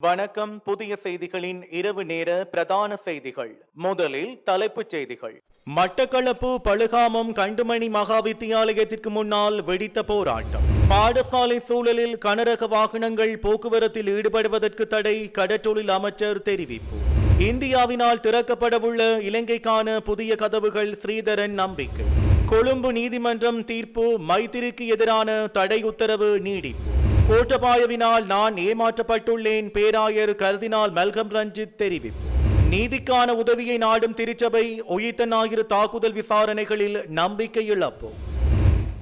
வணக்கம். புதிய செய்திகளின் இரவு நேர பிரதான செய்திகள். முதலில் தலைப்புச் செய்திகள். மட்டக்களப்பு பழுகாமம் கண்டுமணி மகா வித்தியாலயத்திற்கு முன்னால் வெடித்த போராட்டம். பாடசாலை சூழலில் கனரக வாகனங்கள் போக்குவரத்தில் ஈடுபடுவதற்கு தடை கடற்றொழில் அமைச்சர் தெரிவிப்பு. இந்தியாவினால் திறக்கப்படவுள்ள இலங்கைக்கான புதிய கதவுகள் ஸ்ரீதரன் நம்பிக்கை. கொழும்பு நீதிமன்றம் தீர்ப்பு மைத்திரிக்கு எதிரான தடை உத்தரவு நீடிப்பு. கோட்டபாயவினால் நான் ஏமாற்றப்பட்டுள்ளேன். பேராயர் கருதினால் மல்கம் ரஞ்சித் தெரிவிப்பு நீதிக்கான உதவியை நாடும் திருச்சபை உயிர்த்த ஞாயிறு தாக்குதல் விசாரணைகளில் நம்பிக்கை இழப்பு.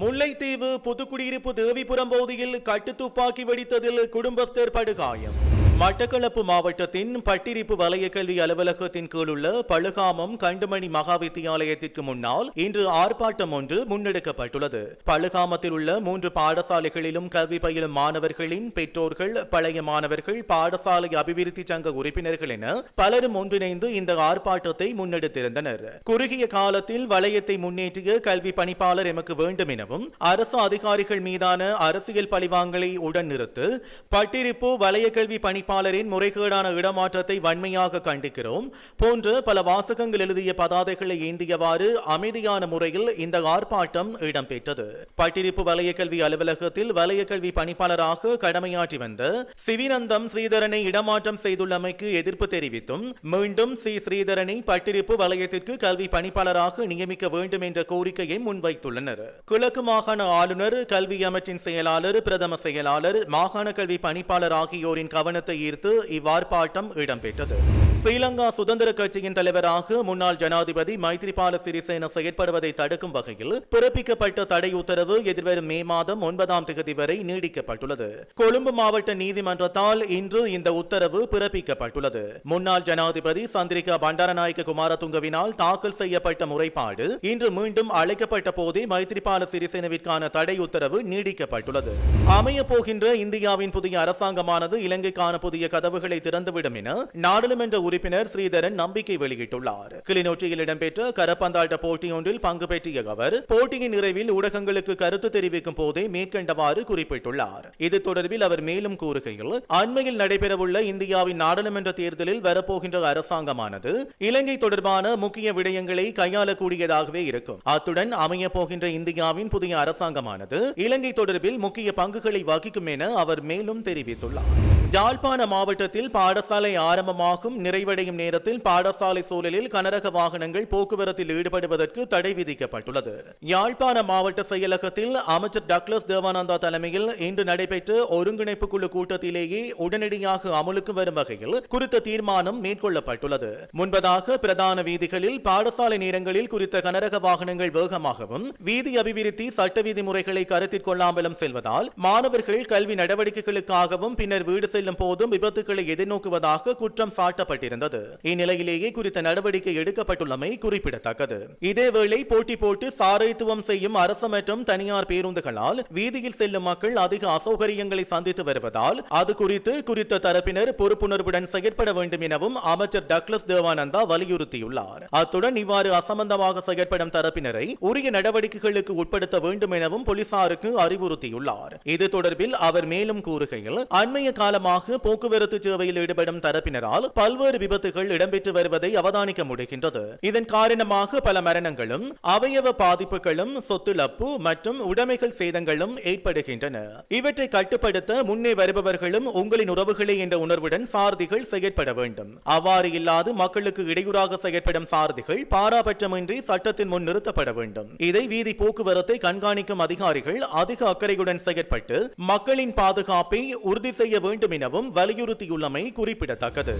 முல்லைத்தீவு புதுக்குடியிருப்பு தேவிபுரம் பகுதியில் கட்டு துப்பாக்கி வெடித்ததில் குடும்பஸ்தர் படுகாயம். மட்டக்களப்பு மாவட்டத்தின் பட்டிரிப்பு வலய கல்வி அலுவலகத்தின் கீழுள்ள பழுகாமம் கண்டுமணி மகா வித்தியாலயத்திற்கு முன்னால் இன்று ஆர்ப்பாட்டம் ஒன்று முன்னெடுக்கப்பட்டுள்ளது. பழுகாமத்தில் உள்ள மூன்று பாடசாலைகளிலும் கல்வி பயிலும் மாணவர்களின் பெற்றோர்கள் பழைய மாணவர்கள் பாடசாலை அபிவிருத்தி சங்க உறுப்பினர்கள் என பலரும் ஒன்றிணைந்து இந்த ஆர்ப்பாட்டத்தை முன்னெடுத்திருந்தனர். குறுகிய காலத்தில் வலயத்தை முன்னேற்றிய கல்வி பணிப்பாளர் எமக்கு வேண்டும் எனவும் அரசு அதிகாரிகள் மீதான அரசியல் பழிவாங்கலை உடன் நிறுத்து பட்டிருப்பு வலய கல்வி பணிப்பாளரின் முறைகேடான இடமாற்றத்தை வன்மையாக கண்டிக்கிறோம். போன்ற பல வாசகங்கள் எழுதிய பதாதைகளை ஏந்தியவாறு அமைதியான முறையில் இந்த ஆர்ப்பாட்டம் இடம்பெற்றது. பட்டிருப்பு வலய கல்வி அலுவலகத்தில் வலய கல்வி பணிப்பாளராக கடமையாற்றி வந்த சிவினந்தம் ஸ்ரீதரனை இடமாற்றம் செய்துள்ளமைக்கு எதிர்ப்பு தெரிவித்தும் மீண்டும் சி. ஸ்ரீதரனை பட்டிருப்பு வலயத்திற்கு கல்வி பணிப்பாளராக நியமிக்க வேண்டும் என்ற கோரிக்கையை முன்வைத்துள்ளனர். கிழக்கு மாகாண ஆளுநர் கல்வி அமைச்சின் செயலாளர் பிரதம செயலாளர் மாகாண கல்வி பணிப்பாளர் ஆகியோரின் கவனத்தை ஈர்த்து இவ்வார்ப்பாட்டம் இடம்பெற்றது. ஸ்ரீலங்கா சுதந்திர கட்சியின் தலைவராக முன்னாள் ஜனாதிபதி மைத்ரிபால சிறிசேன செயற்படுவதை தடுக்கும் வகையில் பிறப்பிக்கப்பட்ட தடை உத்தரவு எதிர்வரும் மே மாதம் ஒன்பதாம் தேதி வரை நீடிக்கப்பட்டுள்ளது. கொழும்பு மாவட்ட நீதிமன்றத்தால் இன்று இந்த உத்தரவு பிறப்பிக்கப்பட்டுள்ளது. முன்னாள் ஜனாதிபதி சந்திரிகா பண்டாரநாயக்க குமாரதுங்கவினால் தாக்கல் செய்யப்பட்ட முறைப்பாடு இன்று மீண்டும் அழைக்கப்பட்ட போதே மைத்ரிபால சிறிசேனவிற்கான தடை உத்தரவு நீடிக்கப்பட்டுள்ளது. அமைய போகின்ற இந்தியாவின் புதிய அரசாங்கமானது இலங்கைக்கான புதிய கதவுகளை திறந்துவிடும் என நாடாளுமன்ற உறுப்பினர் ஸ்ரீதரன் நம்பிக்கை வெளியிட்டுள்ளார். கிளிநொச்சியில் இடம்பெற்ற கரப்பந்தாட்ட போட்டி ஒன்றில் பங்கு பெற்றிய அவர் போட்டியின் நிறைவில் ஊடகங்களுக்கு கருத்து தெரிவிக்கும் போதே மேற்கண்டவாறு குறிப்பிட்டுள்ளார். இது தொடர்பில் அவர் மேலும் கூறுகையில் அண்மையில் நடைபெறவுள்ள இந்தியாவின் நாடாளுமன்ற தேர்தலில் வரப்போகின்ற அரசாங்கமானது இலங்கை தொடர்பான முக்கிய விடயங்களை கையாளக்கூடியதாகவே இருக்கும். அத்துடன் அமைய போகின்ற இந்தியாவின் புதிய அரசாங்கமானது இலங்கை தொடர்பில் முக்கிய பங்குகளை வகிக்கும் என அவர் மேலும் தெரிவித்துள்ளார். யாழ்ப்பாண மாவட்டத்தில் பாடசாலை ஆரம்பமாகும் நிறைவடையும் நேரத்தில் பாடசாலை சூழலில் கனரக வாகனங்கள் போக்குவரத்தில் ஈடுபடுவதற்கு தடை விதிக்கப்பட்டுள்ளது. யாழ்ப்பாண மாவட்ட செயலகத்தில் அமைச்சர் டக்ளஸ் தேவானந்தா தலைமையில் இன்று நடைபெற்ற ஒருங்கிணைப்பு குழு கூட்டத்திலேயே உடனடியாக அமலுக்கு வரும் வகையில் குறித்த தீர்மானம் மேற்கொள்ளப்பட்டுள்ளது. முன்பதாக பிரதான வீதிகளில் பாடசாலை நேரங்களில் குறித்த கனரக வாகனங்கள் வேகமாகவும் வீதி அபிவிருத்தி சட்ட விதிமுறைகளை கருத்தில் கொள்ளாமலும் செல்வதால் மாணவர்கள் கல்வி நடவடிக்கைகளுக்காகவும் பின்னர் வீடு செல்லும் போதும் விபத்துக்களை எதிர்நோக்குவதாக குற்றம் சாட்டப்பட்டிருந்தது இருந்தது. இந்நிலையிலேயே குறித்த நடவடிக்கை எடுக்கப்பட்டுள்ளமை குறிப்பிடத்தக்கது. இதேவேளை போட்டி போட்டு சாரைத்துவம் செய்யும் அரசு மற்றும் தனியார் பேருந்துகளால் வீதியில் செல்லும் மக்கள் அதிக அசௌகரியங்களை சந்தித்து வருவதால் அது குறித்து குறித்த தரப்பினர் பொறுப்புணர்வுடன் செயற்பட வேண்டும் எனவும் அமைச்சர் டக்ளஸ் தேவானந்தா வலியுறுத்தியுள்ளார். அத்துடன் இவ்வாறு அசம்பந்தமாக செயற்படும் தரப்பினரை உரிய நடவடிக்கைகளுக்கு உட்படுத்த வேண்டும் எனவும் போலீசாருக்கு அறிவுறுத்தியுள்ளார். இது தொடர்பில் அவர் மேலும் கூறுகையில் அண்மைய காலமாக போக்குவரத்து சேவையில் ஈடுபடும் தரப்பினரால் பல்வேறு விபத்துகள் இடம்பெற்று வருவதை அவதானிக்க முடிகின்றது. இதன் காரணமாக பல மரணங்களும் அவயவ பாதிப்புகளும் சொத்துழப்பு மற்றும் உடைமைகள் சேதங்களும் ஏற்படுகின்றன. இவற்றை கட்டுப்படுத்த முன்னே வருபவர்களும் உங்களின் உறவுகளே என்ற உணர்வுடன் சாரதிகள் செயற்பட வேண்டும். அவ்வாறு இல்லாது மக்களுக்கு இடையூறாக செயற்படும் சாரதிகள் பாராபட்சமின்றி சட்டத்தின் முன் நிறுத்தப்பட வேண்டும். இதை வீதி போக்குவரத்தை கண்காணிக்கும் அதிகாரிகள் அதிக அக்கறையுடன் செயற்பட்டு மக்களின் பாதுகாப்பை உறுதி செய்ய வேண்டும் எனவும் வலியுறுத்தியுள்ளமை குறிப்பிடத்தக்கது.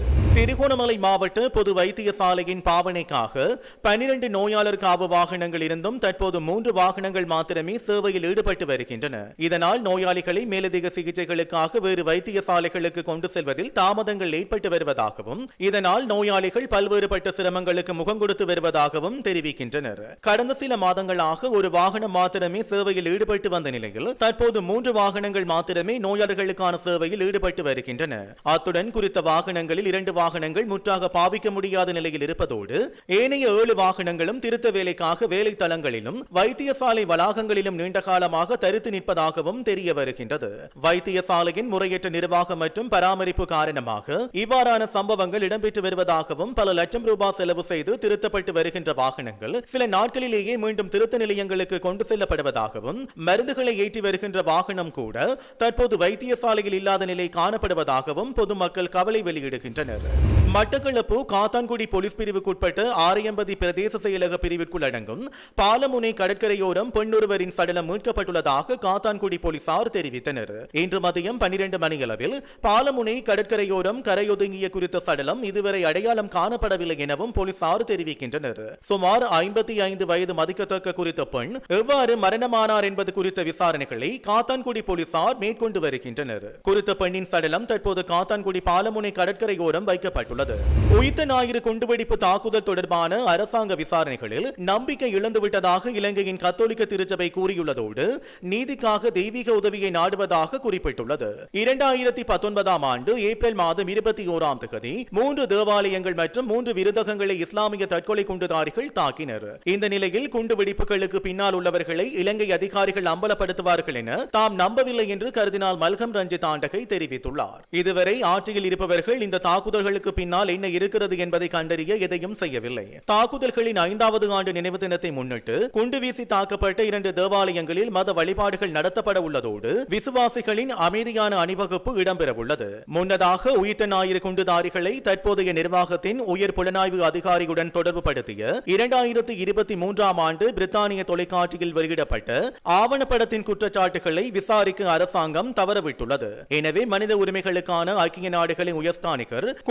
திருகோணமலை மாவட்ட பொது வைத்தியசாலையின் பாவனைக்காக பனிரெண்டு நோயாளர் காவு வாகனங்கள் இருந்தும் தற்போது மூன்று வாகனங்கள் மாத்திரமே சேவையில் ஈடுபட்டு வருகின்றன. இதனால் நோயாளிகளை மேலதிக சிகிச்சைகளுக்காக வேறு வைத்தியசாலைகளுக்கு கொண்டு செல்வதில் தாமதங்கள் ஏற்பட்டு வருவதாகவும் இதனால் நோயாளிகள் பல்வேறுபட்ட சிரமங்களுக்கு முகம் கொடுத்து வருவதாகவும் தெரிவிக்கின்றனர். கடந்த சில மாதங்களாக ஒரு வாகனம் மாத்திரமே சேவையில் ஈடுபட்டு வந்த நிலையில் தற்போது மூன்று வாகனங்கள் மாத்திரமே நோயாளர்களுக்கான சேவையில் ஈடுபட்டு வருகின்றன. அத்துடன் குறித்த வாகனங்களில் இரண்டு வாகனங்கள் வாகனங்கள் முற்றாக பாவிக்க முடியாத நிலையில் இருப்பதோடு ஏனைய ஏழு வாகனங்களும் திருத்த வேலைக்காக வேலை தளங்களிலும் வைத்தியசாலை வளாகங்களிலும் நீண்ட காலமாக தரித்து நிற்பதாகவும் தெரிய வருகின்றது. வைத்தியசாலையின் முறையற்ற நிர்வாகம் மற்றும் பராமரிப்பு காரணமாக இவ்வாறான சம்பவங்கள் இடம்பெற்று வருவதாகவும் பல லட்சம் ரூபாய் செலவு செய்து திருத்தப்பட்டு வருகின்ற வாகனங்கள் சில நாட்களிலேயே மீண்டும் திருத்த நிலையங்களுக்கு கொண்டு செல்லப்படுவதாகவும் மருந்துகளை ஏற்றி வருகின்ற வாகனம் கூட தற்போது வைத்தியசாலையில் இல்லாத நிலை காணப்படுவதாகவும் பொதுமக்கள் கவலை வெளியிடுகின்றனர். மட்டக்களப்பு காத்தான்குடி போலீஸ் பிரிவுக்குட்பட்ட ஆரையம்பதி பிரதேச செயலக பிரிவிற்குள் அடங்கும் பாலமுனை கடற்கரையோரம் பெண்ணொருவரின் சடலம் மீட்கப்பட்டுள்ளதாக காத்தான்குடி போலீசார் தெரிவித்தனர். இன்று மதியம் பன்னிரண்டு மணியளவில் பாலமுனை கடற்கரையோரம் கரையொதுங்கிய குறித்த சடலம் இதுவரை அடையாளம் காணப்படவில்லை எனவும் போலீசார் தெரிவிக்கின்றனர். சுமார் ஐம்பத்தி ஐந்து வயது மதிக்கத்தக்க குறித்த பெண் எவ்வாறு மரணமானார் என்பது குறித்த விசாரணைகளை காத்தான்குடி போலீசார் மேற்கொண்டு வருகின்றனர். குறித்த பெண்ணின் சடலம் தற்போது காத்தான்குடி பாலமுனை கடற்கரையோரம் வைக்கப்பட்டுள்ளது. உயித்த ஞாயிறு குண்டுவெடிப்பு தாக்குதல் தொடர்பான அரசாங்க விசாரணைகளில் நம்பிக்கை இழந்துவிட்டதாக இலங்கையின் கத்தோலிக்க திருச்சபை கூறியுள்ளதோடு நீதிக்காக தெய்வீக உதவியை நாடுவதாக குறிப்பிட்டுள்ளது. இரண்டாயிரத்தி பத்தொன்பதாம் ஆண்டு ஏப்ரல் மாதம் இருபத்தி ஓராம் தேதி மூன்று தேவாலயங்கள் மற்றும் மூன்று விருதகங்களை இஸ்லாமிய தற்கொலை குண்டுதாரிகள் தாக்கினர். இந்த நிலையில் குண்டு வெடிப்புகளுக்கு பின்னால் உள்ளவர்களை இலங்கை அதிகாரிகள் அம்பலப்படுத்துவார்கள் என தாம் நம்பவில்லை என்று கருதினால் மல்கம் ரஞ்சித் ஆண்டகை தெரிவித்துள்ளார். இதுவரை ஆட்சியில் இருப்பவர்கள் இந்த தாக்குதல்களுக்கு பின்னால் என்ன இருக்கிறது என்பதை கண்டறிய எதையும் செய்யவில்லை. தாக்குதல்களின் ஐந்தாவது ஆண்டு நினைவு தினத்தை முன்னிட்டு குண்டு வீசி தாக்கப்பட்ட இரண்டு தேவாலயங்களில் மத வழிபாடுகள் நடத்தப்பட உள்ளதோடு விசுவாசிகளின் அமைதியான அணிவகுப்பு இடம்பெறவுள்ளது முன்னதாக உயிர்த்த ஞாயிறு குண்டுதாரிகளை தற்போதைய நிர்வாகத்தின் உயர் புலனாய்வு அதிகாரியுடன் தொடர்புபடுத்திய இரண்டாயிரத்து இருபத்தி மூன்றாம் ஆண்டு பிரித்தானிய தொலைக்காட்சியில் வெளியிடப்பட்ட ஆவணப்படத்தின் குற்றச்சாட்டுகளை விசாரிக்க அரசாங்கம் தவறவிட்டுள்ளது. எனவே மனித உரிமைகளுக்கான ஐக்கிய நாடுகளின் உயர்ஸ்தானிகர்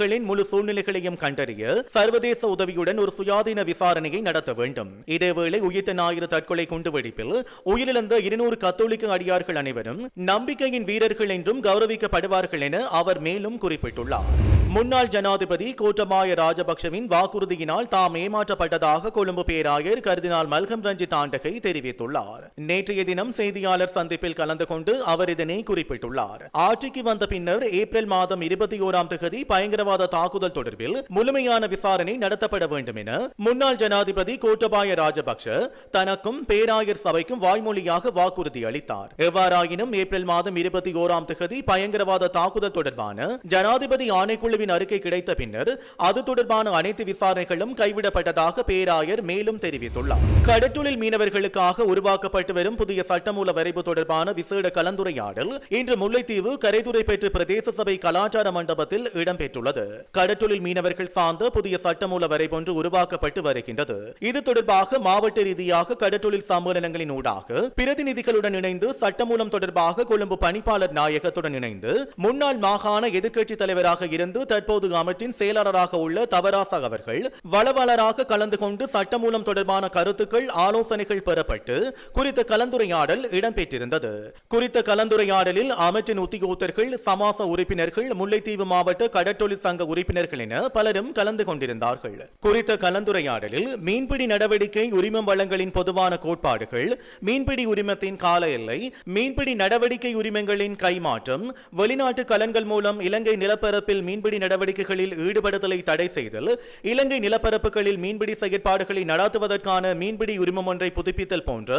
குண்டுவெடிப்புகளின் முழு சூழ்நிலைகளையும் கண்டறிய சர்வதேச உதவியுடன் ஒரு சுயாதீன விசாரணையை நடத்த வேண்டும். இதேவேளை உயிர்த்த ஞாயிறு தற்கொலை குண்டுவெடிப்பில் உயிரிழந்த இருநூறு கத்தோலிக்க அடியார்கள் அனைவரும் நம்பிக்கையின் வீரர்கள் என்றும் கௌரவிக்கப்படுவார்கள் என அவர் மேலும் குறிப்பிட்டுள்ளார். முன்னாள் ஜனாதிபதி கோட்டபாய ராஜபக்சவின் வாக்குறுதியினால் தாம் ஏமாற்றப்பட்டதாக கொழும்பு பேராயர் கருதினால் மல்கம் ரஞ்சித் ஆண்டகை தெரிவித்துள்ளார். நேற்றைய தினம் செய்தியாளர் சந்திப்பில் கலந்து கொண்டு அவர் இதனை குறிப்பிட்டுள்ளார். ஆட்சிக்கு வந்த பின்னர் ஏப்ரல் மாதம் இருபத்தி ஓராம் தேதி பயங்கரவாத தாக்குதல் தொடர்பில் முழுமையான விசாரணை நடத்தப்பட வேண்டும் என முன்னாள் ஜனாதிபதி கோட்டபாய ராஜபக்ஷ தனக்கும் பேராயர் சபைக்கும் வாய்மொழியாக வாக்குறுதி அளித்தார். எவ்வாறாயினும் ஏப்ரல் மாதம் இருபத்தி ஓராம் தேதி பயங்கரவாத தாக்குதல் தொடர்பான ஜனாதிபதி ஆணைக்குழு குழுவின் அறிக்கை கிடைத்த பின்னர் அது தொடர்பான அனைத்து விசாரணைகளும் கைவிடப்பட்டதாக பேராயர் மேலும் தெரிவித்துள்ளார். கடற்றொழில் மீனவர்களுக்காக உருவாக்கப்பட்டு வரும் புதிய சட்டமூல வரைவு தொடர்பான விசேட கலந்துரையாடல் இன்று முல்லைத்தீவு கரைதுறை பெற்று பிரதேச சபை கலாச்சார மண்டபத்தில் இடம்பெற்றுள்ளது. கடற்றொழில் மீனவர்கள் சார்ந்த புதிய சட்டமூல வரைபொன்று உருவாக்கப்பட்டு வருகின்றது. இது தொடர்பாக மாவட்ட ரீதியாக கடற்றொழில் சம்மேளனங்களின் ஊடாக பிரதிநிதிகளுடன் இணைந்து சட்டமூலம் தொடர்பாக கொழும்பு பணிப்பாளர் நாயகத்துடன் இணைந்து முன்னாள் மாகாண எதிர்க்கட்சி தலைவராக இருந்து தற்போது அமைச்சின் செயலாளராக உள்ள தவராசா அவர்கள் வளவலராக கலந்து கொண்டு சட்டமூலம் தொடர்பான கருத்துக்கள் ஆலோசனைகள் பெறப்பட்டு குறித்த கலந்துரையாடல் இடம்பெற்றிருந்தது. குறித்த கலந்துரையாடலில் அமைச்சின் உத்தியோகத்தர்கள் சமாச உறுப்பினர்கள் முல்லைத்தீவு மாவட்ட கடற்றொழில் சங்க உறுப்பினர்கள் என பலரும் கலந்து கொண்டிருந்தார்கள். குறித்த கலந்துரையாடலில் மீன்பிடி நடவடிக்கை உரிமம் வளங்களின் பொதுவான கோட்பாடுகள் மீன்பிடி உரிமத்தின் கால எல்லை மீன்பிடி நடவடிக்கை உரிமங்களின் கைமாற்றம் வெளிநாட்டு கலன்கள் மூலம் இலங்கை நிலப்பரப்பில் மீன்பிடி நடவடிக்கைகளில் ஈடுபடுதலை தடை செய்தல் இலங்கை நிலப்பரப்புகளில் மீன்பிடி செயற்பாடுகளை நடாத்துவதற்கான மீன்பிடி உரிமம் ஒன்றை புதுப்பித்தல் போன்ற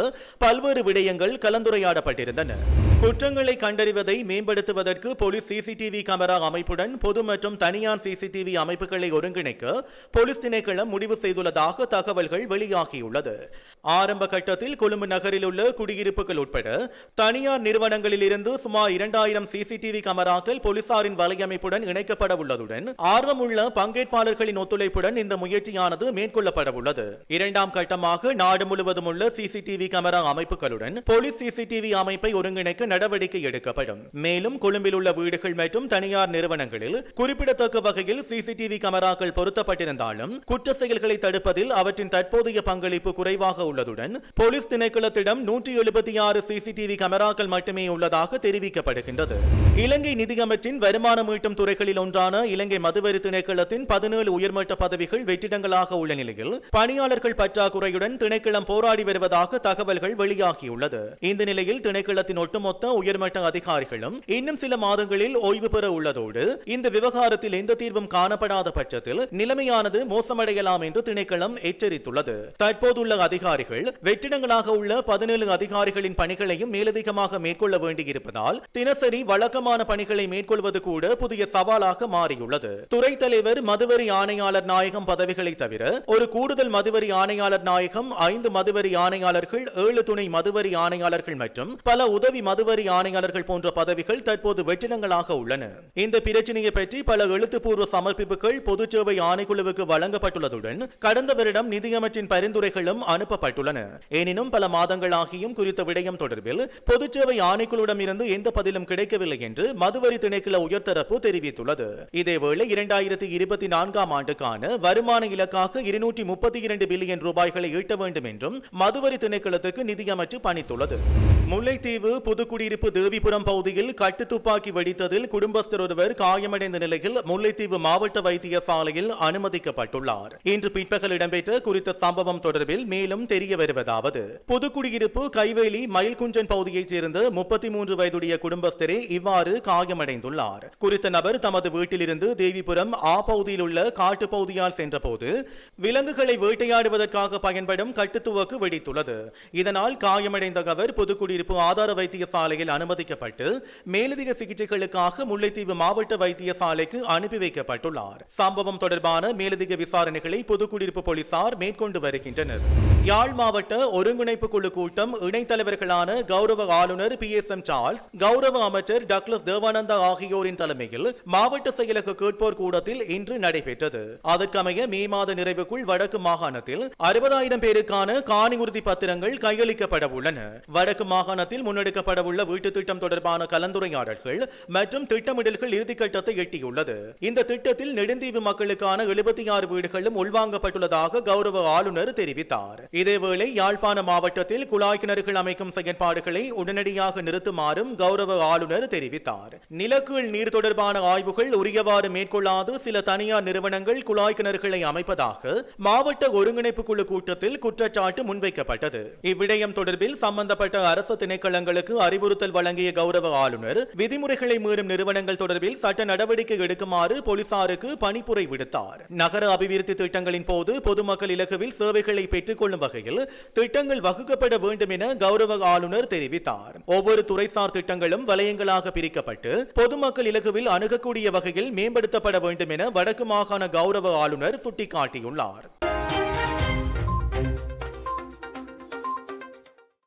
பல்வேறு விடயங்கள் கலந்துரையாடப்பட்டிருந்தன. குற்றங்களை கண்டறிவதை மேம்படுத்துவதற்கு போலீஸ் சிசிடிவி கேமரா அமைப்புடன் பொது மற்றும் தனியார் சிசிடிவி அமைப்புகளை ஒருங்கிணைக்க போலீஸ் திணைக்களம் முடிவு செய்துள்ளதாக தகவல்கள் வெளியாகியுள்ளது. ஆரம்ப கட்டத்தில் கொழும்பு நகரில் உள்ள குடியிருப்புகள் உட்பட தனியார் நிறுவனங்களில் இருந்து சுமார் இரண்டாயிரம் சிசிடிவி கேமராக்கள் போலீசாரின் வலையமைப்புடன் இணைக்கப்பட உள்ளதுடன் ஆர்வமுள்ள பங்கேற்பாளர்களின் ஒத்துழைப்புடன் இந்த முயற்சியானது மேற்கொள்ளப்பட உள்ளது இரண்டாம் கட்டமாக நாடு முழுவதும் உள்ள சிசிடிவி கேமரா அமைப்புகளுடன் போலீஸ் சிசிடிவி அமைப்பை ஒருங்கிணைக்க நடவடிக்கை எடுக்கப்படும். மேலும் கொழும்பில் உள்ள வீடுகள் மற்றும் தனியார் நிறுவனங்களில் குறிப்பிடத்தக்க வகையில் சிசிடிவி கேமராக்கள் பொருத்தப்பட்டிருந்தாலும் குற்ற செயல்களை தடுப்பதில் அவற்றின் தற்போதைய பங்களிப்பு குறைவாக உள்ளதுடன் போலீஸ் திணைக்களத்திடம் நூற்றி எழுபத்தி ஆறு சிசிடிவி கேமராக்கள் மட்டுமே உள்ளதாக தெரிவிக்கப்படுகின்றது. இலங்கை நிதியமைச்சின் வருமானம் ஈட்டும் துறைகளில் ஒன்றான இலங்கை மதுவரி திணைக்களத்தின் பதினேழு உயர்மட்ட பதவிகள் வெற்றிடங்களாக உள்ள நிலையில் பணியாளர்கள் பற்றாக்குறையுடன் திணைக்களம் போராடி வருவதாக தகவல்கள் வெளியாகியுள்ளது. இந்த நிலையில் திணைக்களத்தின் ஒட்டுமொத்த உயர்மட்ட அதிகாரிகளும் இன்னும் சில மாதங்களில் ஓய்வு பெற உள்ளதோடு இந்த விவகாரத்தில் எந்த தீர்வும் காணப்படாத பட்சத்தில் நிலைமையானது மோசமடையலாம் என்று திணைக்களம் எச்சரித்துள்ளது. தற்போதுள்ள அதிகாரிகள் வெற்றிடங்களாக உள்ள பதினேழு அதிகாரிகளின் பணிகளையும் மேலதிகமாக மேற்கொள்ள வேண்டியிருப்பதால் தினசரி வழக்கமான பணிகளை மேற்கொள்வது கூட புதிய சவாலாக மாறி மாறியுள்ளது துறை தலைவர் மதுவரி ஆணையாளர் நாயகம் பதவிகளை தவிர ஒரு கூடுதல் மதுவரி ஆணையாளர் நாயகம் ஐந்து மதுவரி ஆணையாளர்கள் ஏழு துணை மதுவரி ஆணையாளர்கள் மற்றும் பல உதவி மதுவரி ஆணையாளர்கள் போன்ற பதவிகள் தற்போது வெற்றிடங்களாக உள்ளன. இந்த பிரச்சனையை பற்றி பல எழுத்துப்பூர்வ சமர்ப்பிப்புகள் பொதுச்சேவை ஆணைக்குழுவுக்கு வழங்கப்பட்டுள்ளதுடன் கடந்த வருடம் நிதியமைச்சின் பரிந்துரைகளும் அனுப்பப்பட்டுள்ளன. எனினும் பல மாதங்களாகியும் குறித்த விடயம் தொடர்பில் பொதுச்சேவை ஆணைக்குழுவிடம் இருந்து எந்த பதிலும் கிடைக்கவில்லை என்று மதுவரி திணைக்கள உயர்தரப்பு தெரிவித்துள்ளது. இதேவேளை இரண்டாயிரத்தி இருபத்தி நான்காம் ஆண்டுக்கான வருமான இலக்காக இருநூற்றி முப்பத்தி இரண்டு பில்லியன் ரூபாய்களை ஈட்ட வேண்டும் என்றும் மதுவரி திணைக்களத்துக்கு நிதியமைச்சு பணித்துள்ளது. முல்லைத்தீவு புதுக்குடியிருப்பு தேவிபுரம் பகுதியில் கட்டு துப்பாக்கி வெடித்ததில் குடும்பஸ்தர் ஒருவர் காயமடைந்த நிலையில் முல்லைத்தீவு மாவட்ட வைத்தியசாலையில் அனுமதிக்கப்பட்டுள்ளார். இன்று பிற்பகல் இடம்பெற்ற குறித்த சம்பவம் தொடர்பில் மேலும் தெரிய வருவதாவது. புதுக்குடியிருப்பு கைவேலி மயில்குஞ்சன் பகுதியைச் சேர்ந்த முப்பத்தி மூன்று வயதுடைய குடும்பஸ்தரே இவ்வாறு காயமடைந்துள்ளார். குறித்த நபர் தமது வீட்டிலிருந்து இருந்து தேவிபுரம் ஆ பகுதியில் உள்ள காட்டு பகுதியால் சென்றபோது விலங்குகளை வேட்டையாடுவதற்காக பயன்படும் கட்டுத்துவக்கு வெடித்துள்ளது. இதனால் காயமடைந்த அவர் பொதுக்குடியிருப்பு ஆதார வைத்தியசாலையில் அனுமதிக்கப்பட்டு மேலதிக சிகிச்சைகளுக்காக முல்லைத்தீவு மாவட்ட வைத்தியசாலைக்கு அனுப்பி வைக்கப்பட்டுள்ளார். சம்பவம் தொடர்பான மேலதிக விசாரணைகளை பொதுக்குடியிருப்பு போலீசார் மேற்கொண்டு வருகின்றனர். யாழ் மாவட்ட ஒருங்கிணைப்பு குழு கூட்டம் இணைத்தலைவர்களான கௌரவ ஆளுநர் பி எஸ் எம் சார்ல்ஸ் கௌரவ அமைச்சர் டக்ளஸ் தேவானந்தா ஆகியோரின் தலைமையில் மாவட்ட செயல் செயலக கேட்போர் கூடத்தில் இன்று நடைபெற்றது. அதற்கமைய மே மாத நிறைவுக்குள் வடக்கு மாகாணத்தில் அறுபதாயிரம் பேருக்கான காணி உறுதி பத்திரங்கள் கையளிக்கப்பட உள்ளன. வடக்கு மாகாணத்தில் முன்னெடுக்கப்படவுள்ள வீட்டு திட்டம் தொடர்பான கலந்துரையாடல்கள் மற்றும் திட்டமிடல்கள் இறுதிக்கட்டத்தை எட்டியுள்ளது. இந்த திட்டத்தில் நெடுந்தீவு மக்களுக்கான எழுபத்தி ஆறு வீடுகளும் உள்வாங்கப்பட்டுள்ளதாக கௌரவ ஆளுநர் தெரிவித்தார். இதேவேளை யாழ்ப்பாண மாவட்டத்தில் குழாய் கிணறுகள் அமைக்கும் செயற்பாடுகளை உடனடியாக நிறுத்துமாறும் கௌரவ ஆளுநர் தெரிவித்தார். நிலக்கீழ் நீர் தொடர்பான ஆய்வுகள் உரிய இவ்வாறு மேற்கொள்ளாது சில தனியார் நிறுவனங்கள் குழாய் கிணறுகளை அமைப்பதாக மாவட்ட ஒருங்கிணைப்பு குழு கூட்டத்தில் குற்றச்சாட்டு முன்வைக்கப்பட்டது. இவ்விடயம் தொடர்பில் சம்பந்தப்பட்ட அரசு திணைக்களங்களுக்கு அறிவுறுத்தல் வழங்கிய கௌரவ ஆளுநர் விதிமுறைகளை மீறும் நிறுவனங்கள் தொடர்பில் சட்ட நடவடிக்கை எடுக்குமாறு போலீசாருக்கு பணிப்புரை விடுத்தார். நகர அபிவிருத்தி திட்டங்களின் போது பொதுமக்கள் இலகுவில் சேவைகளை பெற்றுக் கொள்ளும் வகையில் திட்டங்கள் வகுக்கப்பட வேண்டும் என கௌரவ ஆளுநர் தெரிவித்தார். ஒவ்வொரு துறைசார் திட்டங்களும் வலயங்களாக பிரிக்கப்பட்டு பொதுமக்கள் இலகுவில் அணுகக்கூடிய வகையில் மேம்படுத்தப்பட வேண்டும் என வடக்கு மாகாண கௌரவ ஆளுநர் சுட்டிக்காட்டியுள்ளார்.